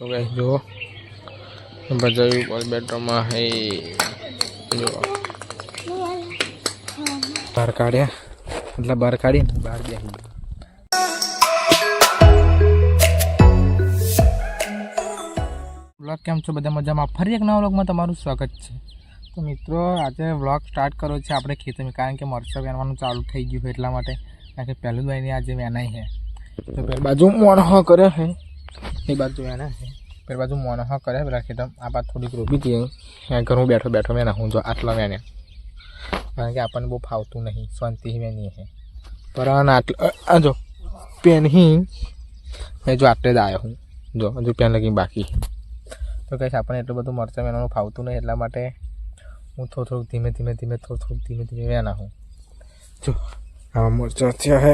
તો ગાઈસ જુઓ. ભજાયું ઉપર બેડરૂમમાં હે. જુઓ. બહાર કાઢ્યા. એટલે બહાર કાઢી બહાર બેસી વ્લોગ કેમ છો? બધા મજામાં? ફરી એક નવા વ્લોગમાં તમારું સ્વાગત છે. તો મિત્રો, આજે વ્લોગ સ્ટાર્ટ કર્યો છે આપણે ખેતરમાં કારણ કે મરચાં વેણવાનું ચાલુ થઈ ગયું એટલા માટે. કારણ કે પહેલું ભાઈને આજે વેનાઈ છે. તો પહેલી બાજુ મોણ કરે છે. એ બાજુ વેના છે પેલી બાજુ મોણહો કરે પેલા ખેતર આ બાદ થોડીક રોપી દઈએ ત્યાં ઘર હું બેઠો બેઠો વેના હું જો આટલા વેને કારણ કે આપણને બહુ ફાવતું નહીં શાંતિ વેની છે પર આટલા આ જો પેન હી મેં જો આટલે જ આવ્યો હું જો હજુ પેન લગી બાકી તો કહીશ આપણને એટલું બધું મરચાં વેણવાનું ફાવતું નહીં એટલા માટે હું થોડું થોડુંક ધીમે ધીમે ધીમે થોડું થોડુંક ધીમે ધીમે વેના હું જો આમાં મરચાં થયા હે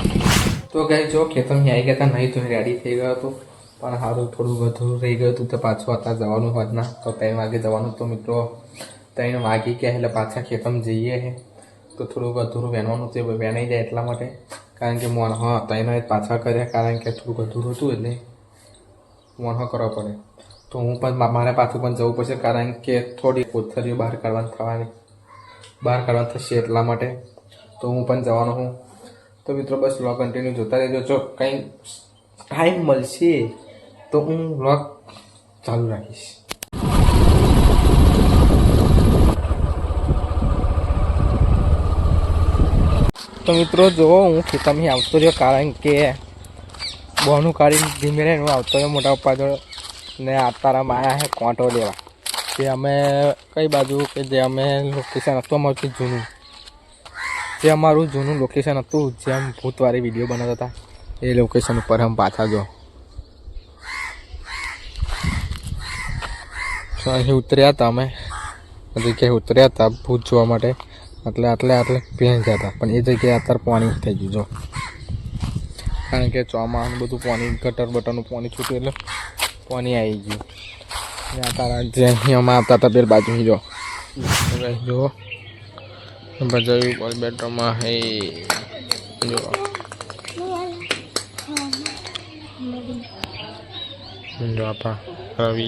તો ગાય જો ખેતરમાં આવી ગયા હતા, નહીં તો રેડી થઈ ગયો હતો. પણ સારું થોડું વધુ રહી ગયું હતું તો પાછું અત્યારે જવાનું હોત ના, તો ત્રણ વાગે જવાનું. તો મિત્રો, ત્રણ વાગી ગયા એટલે પાછા ખેતરમાં જઈએ છે તો થોડું વધુ વહેવાનું તે વહેણાઈ જાય એટલા માટે. કારણ કે મોણ હા ત્રણ પાછા કર્યા, કારણ કે થોડું અધૂરું હતું એટલે મોણો કરવા પડે. તો હું પણ મારે પાછું પણ જવું પડશે, કારણ કે થોડી કોથળીઓ બહાર કાઢવાની થવાની, બહાર કાઢવાની થશે એટલા માટે. તો હું પણ જવાનો હું. તો મિત્રો બસ વ્લોગ કન્ટિન્યુ જોતા રહેજો જો કંઈ ટાઈમ મળશે તો હું વ્લોગ ચાલુ રાખીશ તો મિત્રો જો હું ખેતરથી આવતો રહ્યો કારણ કે બોનું કાઢીને ધીમે રહીને હું આવતો રહ્યો મોટા પપ્પા જોડે ને આતારામાં આવ્યા છે કોંટો લેવા કે અમે કઈ બાજુ કે જે અમે લોકેશન હતું અમારું જૂનું જે અમારું જૂનું લોકેશન હતું, જેમ ભૂતવાળી વીડિયો બનાવતા હતા. એ લોકેશન ઉપર અમે પાછા જો. અહીં ઉતર્યા હતા અમે. જગ્યાએ ઉતર્યા હતા ભૂત જોવા માટે. એટલે આટલે આટલે ભેંસ હતા. પણ એ જગ્યાએ અત્યારે પાણી થઈ ગયું, જો. કારણ કે ચોમાનું બધું પાણી, ગટર બટરનું પાણી છૂટ્યું એટલે પાણી આવી ગયું. તારા જે અહીંયામાં આવતા હતા બે બાજુ જો. હવે ભજાયું ઉપર બેડરૂમમાં હે. જુઓ જો આપા રવિ.